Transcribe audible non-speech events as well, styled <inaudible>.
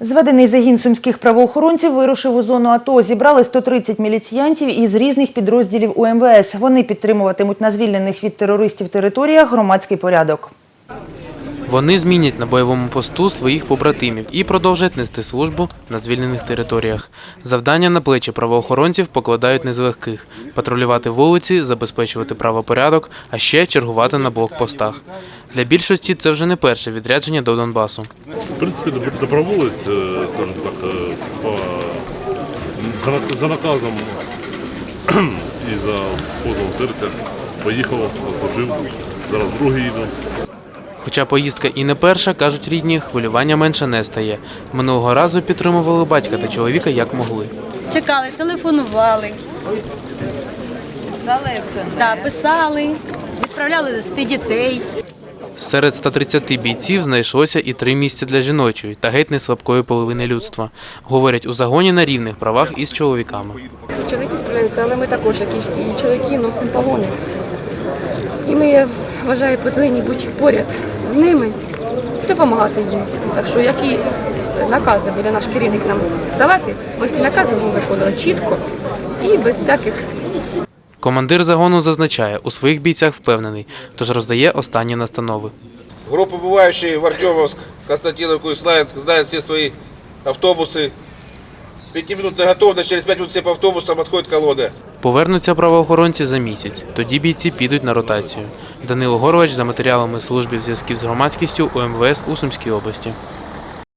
Зведений загін сумських правоохоронців вирушив у зону АТО. Зібрали 130 міліціянтів із різних підрозділів УМВС. Вони підтримуватимуть на звільнених від терористів територіях громадський порядок. Вони змінять на бойовому посту своїх побратимів і продовжать нести службу на звільнених територіях. Завдання на плечі правоохоронців покладають не з легких – патрулювати вулиці, забезпечувати правопорядок, а ще чергувати на блокпостах. Для більшості це вже не перше відрядження до Донбасу. В принципі, добро- доброволець, е, так, е, по, за, за наказом <clears throat> і за позовом серця поїхав, служив, зараз другий їду. Хоча поїздка і не перша, кажуть рідні, хвилювання менше не стає. Минулого разу підтримували батька та чоловіка як могли. Чекали, телефонували. Да, писали, відправляли листи дітей. Серед 130 бійців знайшлося і три місця для жіночої та геть не слабкої половини людства. Говорять, у загоні на рівних правах із чоловіками. Чоловіки справляються, але ми також які і чоловіки носимо погони. І ми, вважаю, повинні бути поряд з ними і допомагати їм. Так що які накази буде наш керівник нам давати, ми всі накази будемо виконувати чітко і без всяких Командир загону зазначає, у своїх бійцях впевнений, тож роздає останні настанови. Группы, бывающие в Артемовск, Константиновку и Славянск, знают все свои автобусы. Пятиминутная готовность, через пять минут все по автобусам отходит колонна. Повернуться правоохоронці за місяць. Тоді бійці підуть на ротацію. Данило Горвач за матеріалами служби зв'язків з громадськістю УМВС у Сумській області.